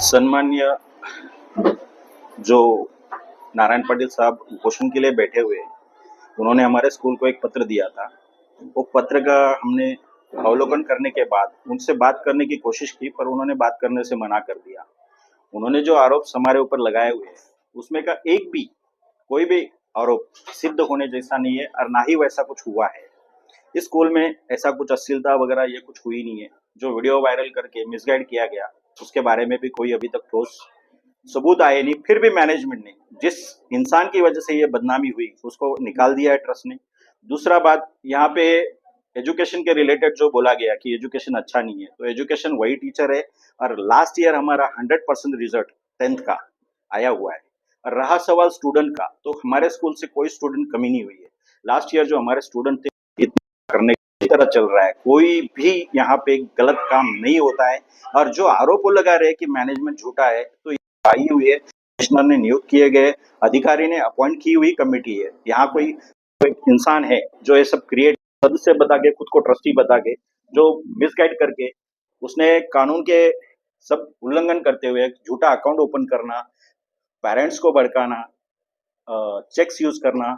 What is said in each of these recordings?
सन्मान्य जो नारायण पाटिल साहब उपोषण के लिए बैठे हुए, उन्होंने हमारे स्कूल को एक पत्र दिया था। वो पत्र का हमने अवलोकन करने के बाद, उनसे बात करने की कोशिश की, पर उन्होंने बात करने से मना कर दिया। उन्होंने जो आरोप हमारे ऊपर लगाए हुए हैं, उसमें का एक भी कोई भी आरोप सिद्ध होने जैसा नहीं है, और ना ही वैसा कुछ हुआ है। इस स्कूल में ऐसा कुछ अश्लीलता वगैरह ये कुछ हुई नहीं है। जो वीडियो वायरल करके मिसगाइड किया गया उसके बारे में भी कोई अभी तक ठोस सबूत आए नहीं, फिर भी मैनेजमेंट ने जिस इंसान की वजह से ये बदनामी हुई, उसको निकाल दिया है ट्रस्ट ने। दूसरा बात, यहाँ पे एजुकेशन के रिलेटेड जो बोला गया कि एजुकेशन अच्छा नहीं है तो एजुकेशन वही टीचर है और लास्ट ईयर हमारा हंड्रेड परसेंट रिज़ल्ट टेंथ का आया हुआ है। और रहा सवाल स्टूडेंट का तो हमारे स्कूल से कोई स्टूडेंट कमी नहीं हुई है। लास्ट ईयर जो हमारे स्टूडेंट थे इतना करने तरह चल रहा है। कोई भी यहाँ पे गलत काम नहीं होता है और जो आरोप लगा रहे कि मैनेजमेंट झूठा है तो आई हुई है। कमिश्नर ने नियुक्त किए गए, अधिकारी ने अपॉइंट की हुई कमेटी है। यहाँ कोई इंसान है जो ये सब क्रिएट सदस्य बता के, खुद को ट्रस्टी बता के, जो मिसगाइड करके, उसने कानून के सब उल्लंघन करते हुए झूठा अकाउंट ओपन करना पेरेंट्स को भड़काना चेक्स यूज़ करना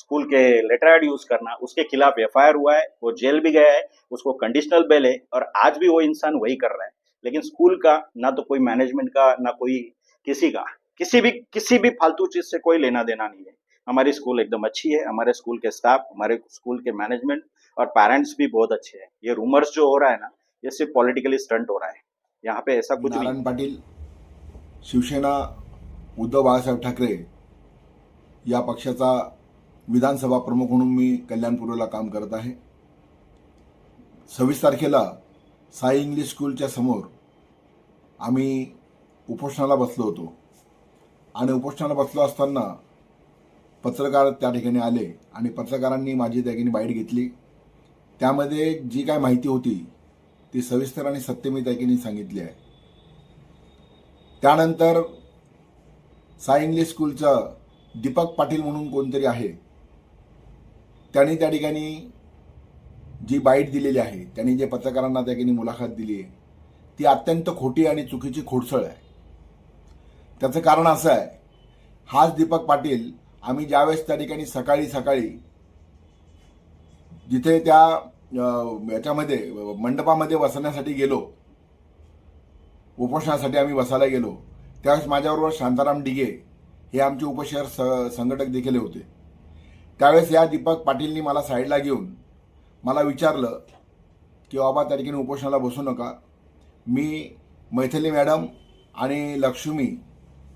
स्कूल के लेटर एड यूज़ करना उसके खिलाफ एफ़ हुआ है वो जेल भी गया है उसको कंडीशनल बेल है और आज भी वो इंसान वही कर रहा है। लेकिन स्कूल का ना तो कोई मैनेजमेंट का ना कोई किसी का किसी भी किसी भी फालतू चीज़ से कोई लेना देना नहीं है। हमारी स्कूल एकदम अच्छी है हमारे स्कूल के स्टाफ हमारे स्कूल के मैनेजमेंट और पेरेंट्स भी बहुत अच्छे हैं। ये रूमर्स जो हो रहा है ना ये सिर्फ़ पॉलिटिकली स्टंट हो रहा है। यहाँ पे ऐसा कुछ नारायण पाटील शिवसेना उद्धव बाळासाहेब ठाकरे या पक्षाचा विधानसभा प्रमुख म्हणून मी कल्याणपूर्वेला काम करत आहे. सव्वीस तारखेला साई इंग्लिश स्कूलच्या समोर आम्ही उपोषणाला बसलो होतो. आणि उपोषणाला बसलो असताना पत्रकार त्या ठिकाणी आले आणि पत्रकारांनी माझी त्या ठिकाणी बाईट घेतली. त्यामध्ये जी काय माहिती होती ती सविस्तर आणि सत्य मी त्या ठिकाणी सांगितली आहे. त्यानंतर साई इंग्लिश स्कूलचं दीपक पाटील म्हणून कोणतरी आहे त्यांनी त्या ठिकाणी जी बाईट दिलेली आहे त्यांनी जे पत्रकारांना त्या ठिकाणी मुलाखत दिली आहे ती अत्यंत खोटी आणि चुकीची खोडसळ आहे. त्याचं कारण असं आहे हाच दीपक पाटील आम्ही ज्यावेळेस त्या ठिकाणी सकाळी सकाळी जिथे त्या याच्यामध्ये मंडपामध्ये बसण्यासाठी गेलो उपोषणासाठी आम्ही बसायला गेलो त्यावेळेस माझ्याबरोबर शांताराम डिगे हे आमचे उपशहर स संघटक देखील होते. त्यावेळेस या दीपक पाटीलनी मला साईडला घेऊन मला विचारलं की बाबा त्या ठिकाणी उपोषणाला बसू नका. मी मैथिली मॅडम आणि लक्ष्मी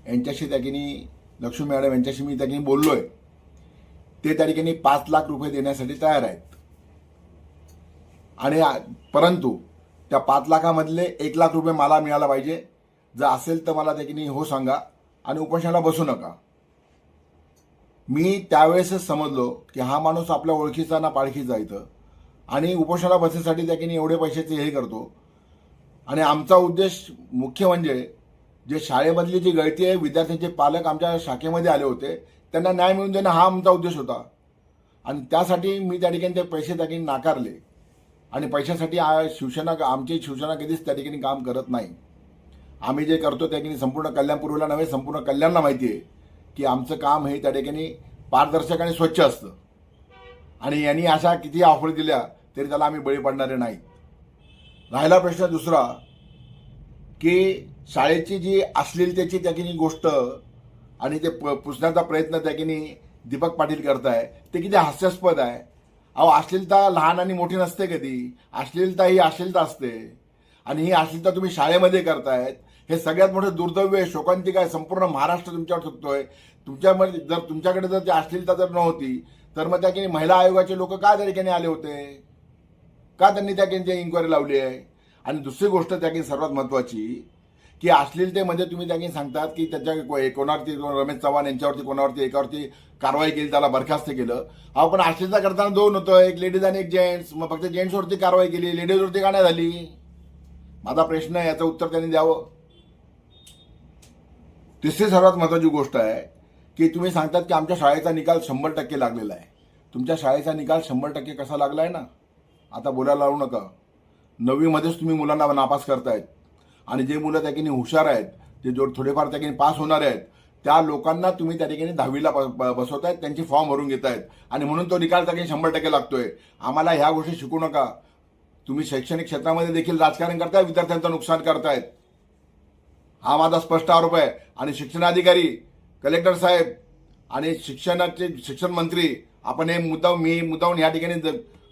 यांच्याशी त्या ठिकाणी लक्ष्मी मॅडम यांच्याशी मी त्या ठिकाणी बोललो आहे ते त्या ठिकाणी पाच लाख रुपये देण्यासाठी तयार आहेत. आणि परंतु त्या पाच लाखामधले एक लाख रुपये मला मिळाला पाहिजे. जर असेल तर मला त्याची हो सांगा आणि उपोषणाला बसू नका. मी त्यावेळेसच समजलो की हा माणूस आपल्या ओळखीचा ना पाळखीचा इथं. आणि उपोषणाला बसेसाठी त्याकीने एवढे पैशाचे हे करतो. आणि आमचा उद्देश मुख्य म्हणजे जे शाळेमधली जी गळती आहे विद्यार्थ्यांचे पालक आमच्या शाखेमध्ये आले होते त्यांना न्याय मिळून देणं हा आमचा उद्देश होता. आणि त्यासाठी मी त्या ठिकाणी ते पैसे त्या ठिकाणी नाकारले. आणि पैशासाठी शिवसेना आमची शिवसेना कधीच त्या ठिकाणी काम करत नाही. आम्ही जे करतो त्या ठिकाणी संपूर्ण कल्याणपूर्वेला नव्हे संपूर्ण कल्याणला माहिती आहे. की आमचं काम हे त्या ठिकाणी पारदर्शक आणि स्वच्छ असतं. आणि यांनी अशा किती ऑफर दिल्या तरी त्याला आम्ही बळी पडणारे नाही. राहिला प्रश्न दुसरा की शाळेची जी अश्लीलतेची त्या गोष्ट आणि ते प- पुसण्याचा प्रयत्न त्या दीपक पाटील करताय ते किती हास्यास्पद आहे. अहो अश्लीलता लहान आणि मोठी नसते कधी. अश्लीलता ही अश्लीलता असते. आणि ही अश्लीलता तुम्ही शाळेमध्ये करतायत हे सगळ्यात मोठं दुर्दैव्य आहे. शोकांतिक काय? संपूर्ण महाराष्ट्र तुमच्यावर थुकतोय. तुमच्यामध्ये जर तुमच्याकडे जर ती अश्लीलता जर नव्हती तर मग त्या ठिकाणी महिला आयोगाचे लोक का त्या ठिकाणी आले होते? का त्यांनी त्या ठिकाणी इन्क्वायरी लावली आहे? आणि दुसरी गोष्ट त्या ठिकाणी सर्वात महत्वाची की अश्लीलतेमध्ये म्हणजे तुम्ही त्या ठिकाणी सांगतात की त्याच्या को- कोणावरती रमेश चव्हाण यांच्यावरती कोणावरती एकावरती कारवाई केली त्याला बरखास्त केलं. अहो पण अश्लीलता करताना दोन होतं. एक लेडीज आणि एक जेंट्स मग फक्त जेंट्सवरती कारवाई केली. लेडीजवरती का नाही झाली? माझा प्रश्न आहे याचं उत्तर त्यांनी द्यावं. तिसरी सर्वात महत्वाची गोष्ट आहे की तुम्ही सांगतात की आमच्या शाळेचा निकाल शंभर टक्के लागलेला आहे. तुमच्या शाळेचा निकाल शंभर टक्के कसा लागला आहे ना? आता बोलायला लावू नका. नववीमध्येच तुम्ही मुलांना नापास करतायत. आणि जे मुलं त्या ठिकाणी हुशार आहेत जे जो थोडेफार त्या ठिकाणी पास होणार आहेत त्या लोकांना तुम्ही त्या ठिकाणी दहावीला ब- बसवतायत त्यांचे फॉर्म भरून घेतायत. आणि म्हणून तो निकाल त्या ठिकाणी शंभर टक्के लागतोय. आम्हाला ह्या गोष्टी शिकू नका. तुम्ही शैक्षणिक क्षेत्रामध्ये देखील राजकारण करताय विद्यार्थ्यांचं नुकसान करतायत. हा माझा स्पष्ट आरोप आहे. आणि शिक्षणाधिकारी कलेक्टर साहेब आणि शिक्षणाचे शिक्षण मंत्री आपण हे मुद्दाम मी मुद्दाम या ठिकाणी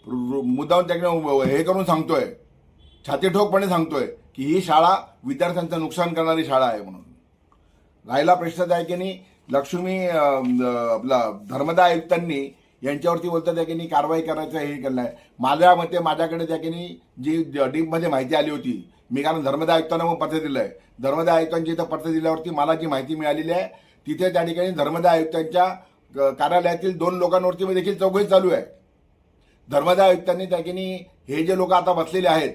मुद्दावून त्या हे करून सांगतोय छाती ठोकपणे सांगतोय की ही शाळा विद्यार्थ्यांचं नुकसान करणारी शाळा आहे म्हणून. राहिला प्रश्न आहे की नाही? लक्ष्मी आपला धर्मदा आयुक्तांनी यांच्यावरती बोलतात त्या की कारवाई करायचं हे केलं आहे माझ्या मते माझ्याकडे त्या की जी डीपमध्ये माहिती आली होती मी कारण धर्मदा आयुक्तांना मग पत्र दिलं आहे धर्मदा आयुक्तांची इथं पत्र दिल्यावरती मला जी माहिती मिळालेली आहे तिथे त्या ठिकाणी धर्मदा आयुक्तांच्या कार्यालयातील दोन लोकांवरती मी देखील चौकशी चालू आहे. धर्मदा आयुक्तांनी त्या की हे जे लोक आता बसलेले आहेत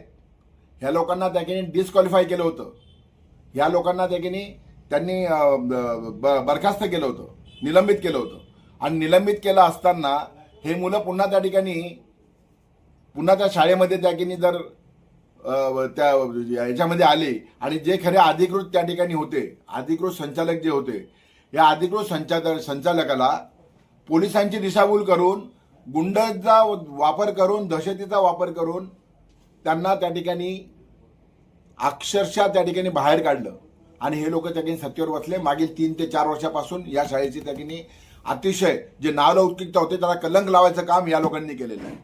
ह्या लोकांना त्या की डिस्क्वालिफाय केलं होतं. ह्या लोकांना त्या की त्यांनी ब- बरखास्त केलं होतं निलंबित केलं होतं. आणि निलंबित केलं असताना हे मुलं पुन्हा त्या ठिकाणी पुन्हा त्या शाळेमध्ये त्या ठिकाणी जर त्या याच्यामध्ये आले आणि जे खरे अधिकृत त्या ठिकाणी होते अधिकृत संचालक जे होते या अधिकृत संचालक संचालकाला पोलिसांची दिशाभूल करून गुंडचा वापर करून दहशतीचा वापर करून त्यांना त्या ठिकाणी अक्षरशः त्या ठिकाणी बाहेर काढलं. आणि हे लोक त्या ठिकाणी सत्तेवर बसले. मागील तीन ते चार वर्षापासून या शाळेची त्या ठिकाणी अतिशय जे नावलौकिकता होते त्याला कलंक लावायचं काम या लोकांनी केलेलं आहे.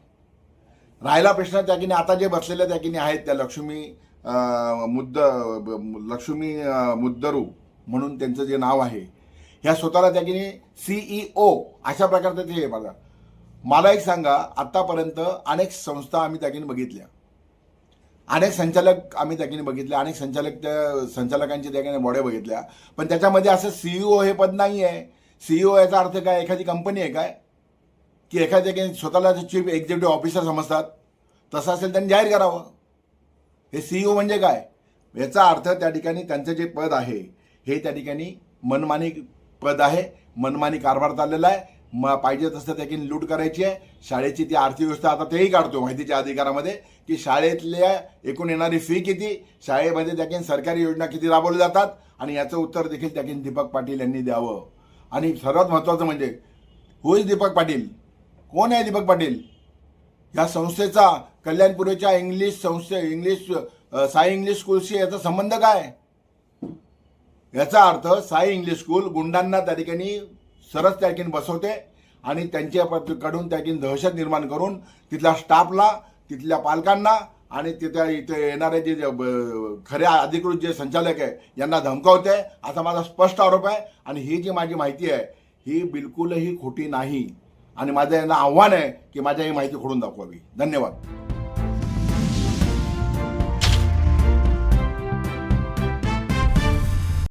राहिला प्रश्न त्या ठिकाणी आता जे बसलेल्या त्या ठिकाणी आहेत त्या लक्ष्मी मुद्द लक्ष्मी मुद्दरू म्हणून त्यांचं जे नाव आहे ह्या स्वतःला त्या ठिकाणी सीईओ अशा प्रकारचं ते हे बघा. मला एक सांगा आत्तापर्यंत अनेक संस्था आम्ही त्या बघितल्या. अनेक संचालक आम्ही त्या ठिकाणी बघितले अनेक संचालक त्या संचालकांची त्या ठिकाणी बॉड्या बघितल्या. पण त्याच्यामध्ये असं सीईओ हे पद नाही आहे सीईओ याचा अर्थ काय? एखादी कंपनी आहे काय? की एखाद्या ठिकाणी स्वतःला चीफ एक्झिक्युटिव्ह ऑफिसर समजतात. तसं असेल त्यांनी जाहीर करावं. हे सीईओ म्हणजे काय? याचा अर्थ त्या ठिकाणी त्यांचं जे पद आहे हे त्या ठिकाणी मनमानी पद आहे. मनमानी कारभार चाललेला आहे. म पाहिजे तसं त्याची लूट करायची आहे. शाळेची ती आर्थिक व्यवस्था आता तेही काढतो माहितीच्या अधिकारामध्ये की शाळेतल्या एकूण येणारी फी किती? शाळेमध्ये त्याकीन सरकारी योजना किती राबवल्या जातात? आणि याचं उत्तर देखील त्याकीन दीपक पाटील यांनी द्यावं. आणि सर्वात महत्त्वाचं म्हणजे हु इज दीपक पाटील कोण आहे दीपक पाटील या संस्थेचा कल्याणपुरेच्या इंग्लिश संस्थे इंग्लिश साई इंग्लिश स्कूलशी याचा संबंध काय? याचा अर्थ साई इंग्लिश स्कूल गुंडांना त्या ठिकाणी सरस त्या ठिकाणी बसवते आणि त्यांच्या त्या ठिकाणी दहशत निर्माण करून तिथल्या स्टाफला तिथल्या पालकांना आणि तिथे इथे येणारे जे ब- खऱ्या अधिकृत जे संचालक आहे यांना धमकावते. असा माझा स्पष्ट आरोप आहे. आणि ही जी माझी माहिती आहे ही बिलकुलही खोटी नाही. आणि माझं यांना आव्हान आहे की माझ्या ही माहिती खोडून दाखवावी. धन्यवाद.